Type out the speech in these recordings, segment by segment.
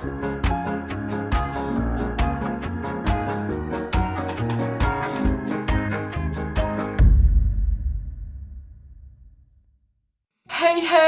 Hey, hey!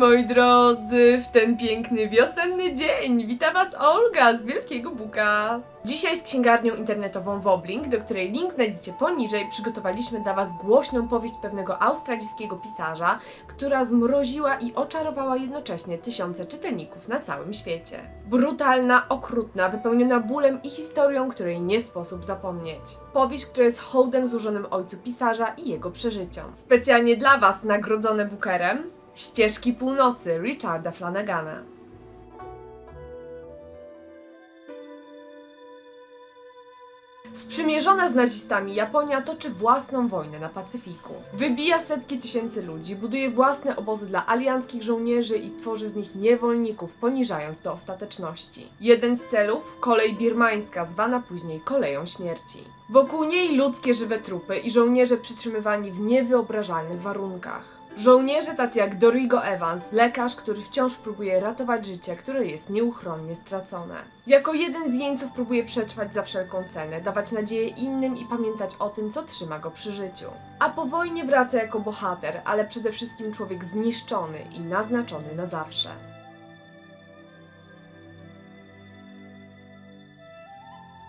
Moi drodzy, w ten piękny wiosenny dzień wita Was Olga z Wielkiego Buka. Dzisiaj z księgarnią internetową Woblink, do której link znajdziecie poniżej, przygotowaliśmy dla Was głośną powieść pewnego australijskiego pisarza, która zmroziła i oczarowała jednocześnie tysiące czytelników na całym świecie. Brutalna, okrutna, wypełniona bólem i historią, której nie sposób zapomnieć. Powieść, która jest hołdem złożonym ojcu pisarza i jego przeżyciom. Specjalnie dla Was nagrodzone Bookerem Ścieżki Północy Richarda Flanagana. Sprzymierzona z nazistami Japonia toczy własną wojnę na Pacyfiku. Wybija setki tysięcy ludzi, buduje własne obozy dla alianckich żołnierzy i tworzy z nich niewolników, poniżając do ostateczności. Jeden z celów kolej birmańska, zwana później koleją śmierci. Wokół niej ludzkie żywe trupy i żołnierze przytrzymywani w niewyobrażalnych warunkach. Żołnierze tacy jak Dorigo Evans, lekarz, który wciąż próbuje ratować życie, które jest nieuchronnie stracone. Jako jeden z jeńców próbuje przetrwać za wszelką cenę, dawać nadzieję innym i pamiętać o tym, co trzyma go przy życiu. A po wojnie wraca jako bohater, ale przede wszystkim człowiek zniszczony i naznaczony na zawsze.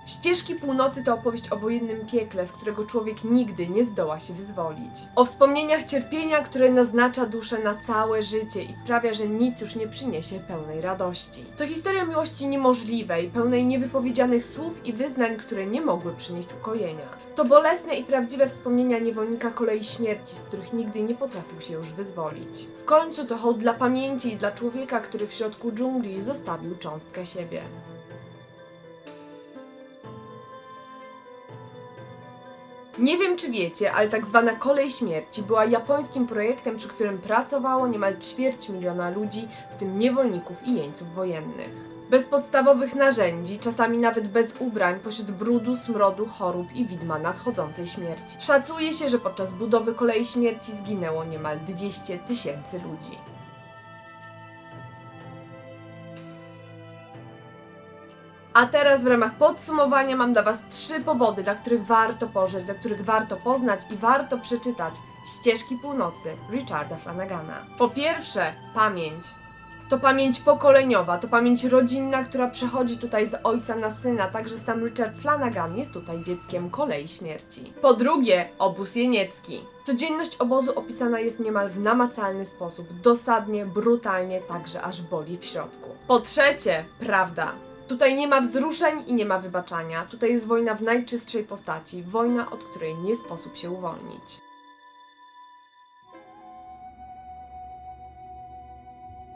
Ścieżki Północy to opowieść o wojennym piekle, z którego człowiek nigdy nie zdoła się wyzwolić. O wspomnieniach cierpienia, które naznacza duszę na całe życie i sprawia, że nic już nie przyniesie pełnej radości. To historia miłości niemożliwej, pełnej niewypowiedzianych słów i wyznań, które nie mogły przynieść ukojenia. To bolesne i prawdziwe wspomnienia niewolnika kolei śmierci, z których nigdy nie potrafił się już wyzwolić. W końcu to hołd dla pamięci i dla człowieka, który w środku dżungli zostawił cząstkę siebie. Nie wiem czy wiecie, ale tak zwana kolej śmierci była japońskim projektem, przy którym pracowało niemal ćwierć miliona ludzi, w tym niewolników i jeńców wojennych. Bez podstawowych narzędzi, czasami nawet bez ubrań, pośród brudu, smrodu, chorób i widma nadchodzącej śmierci. Szacuje się, że podczas budowy kolei śmierci zginęło niemal 200 tysięcy ludzi. A teraz w ramach podsumowania mam dla Was trzy powody, dla których warto pożyć, dla których warto poznać i warto przeczytać Ścieżki Północy Richarda Flanagana. Po pierwsze, pamięć. To pamięć pokoleniowa, to pamięć rodzinna, która przechodzi tutaj z ojca na syna, także sam Richard Flanagan jest tutaj dzieckiem kolei śmierci. Po drugie, obóz jeniecki. Codzienność obozu opisana jest niemal w namacalny sposób, dosadnie, brutalnie, także aż boli w środku. Po trzecie, prawda. Tutaj nie ma wzruszeń i nie ma wybaczania. Tutaj jest wojna w najczystszej postaci. Wojna, od której nie sposób się uwolnić.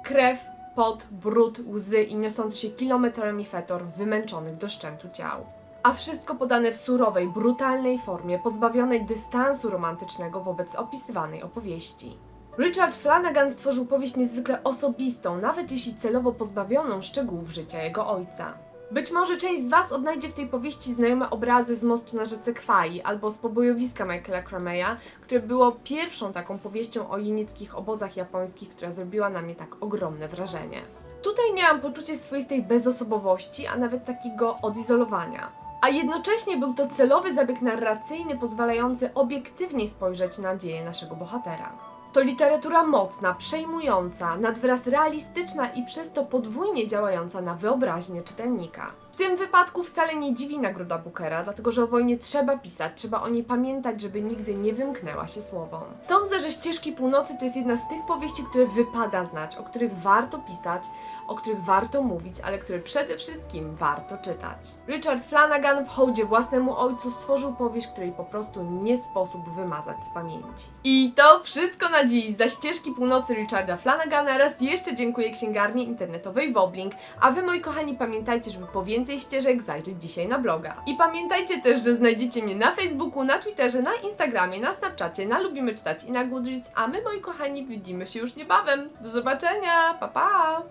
Krew, pot, brud, łzy i niosący się kilometrami fetor wymęczonych do szczętu ciał. A wszystko podane w surowej, brutalnej formie, pozbawionej dystansu romantycznego wobec opisywanej opowieści. Richard Flanagan stworzył powieść niezwykle osobistą, nawet jeśli celowo pozbawioną szczegółów życia jego ojca. Być może część z Was odnajdzie w tej powieści znajome obrazy z mostu na rzece Kwai albo z pobojowiska Michaela Crameya, które było pierwszą taką powieścią o jenieckich obozach japońskich, która zrobiła na mnie tak ogromne wrażenie. Tutaj miałam poczucie swoistej bezosobowości, a nawet takiego odizolowania. A jednocześnie był to celowy zabieg narracyjny pozwalający obiektywnie spojrzeć na dzieje naszego bohatera. To literatura mocna, przejmująca, nadwyraz realistyczna i przez to podwójnie działająca na wyobraźnię czytelnika. W tym wypadku wcale nie dziwi nagroda Bookera, dlatego że o wojnie trzeba pisać, trzeba o niej pamiętać, żeby nigdy nie wymknęła się słowom. Sądzę, że Ścieżki Północy to jest jedna z tych powieści, które wypada znać, o których warto pisać, o których warto mówić, ale które przede wszystkim warto czytać. Richard Flanagan w hołdzie własnemu ojcu stworzył powieść, której po prostu nie sposób wymazać z pamięci. I to wszystko na dziś za Ścieżki Północy Richarda Flanagana. Raz jeszcze dziękuję księgarni internetowej Woblink, a wy moi kochani pamiętajcie, żeby po więcej ścieżek zajrzeć dzisiaj na bloga. I pamiętajcie też, że znajdziecie mnie na Facebooku, na Twitterze, na Instagramie, na Snapchacie, na Lubimy Czytać i na Goodreads, a my moi kochani widzimy się już niebawem. Do zobaczenia, pa pa!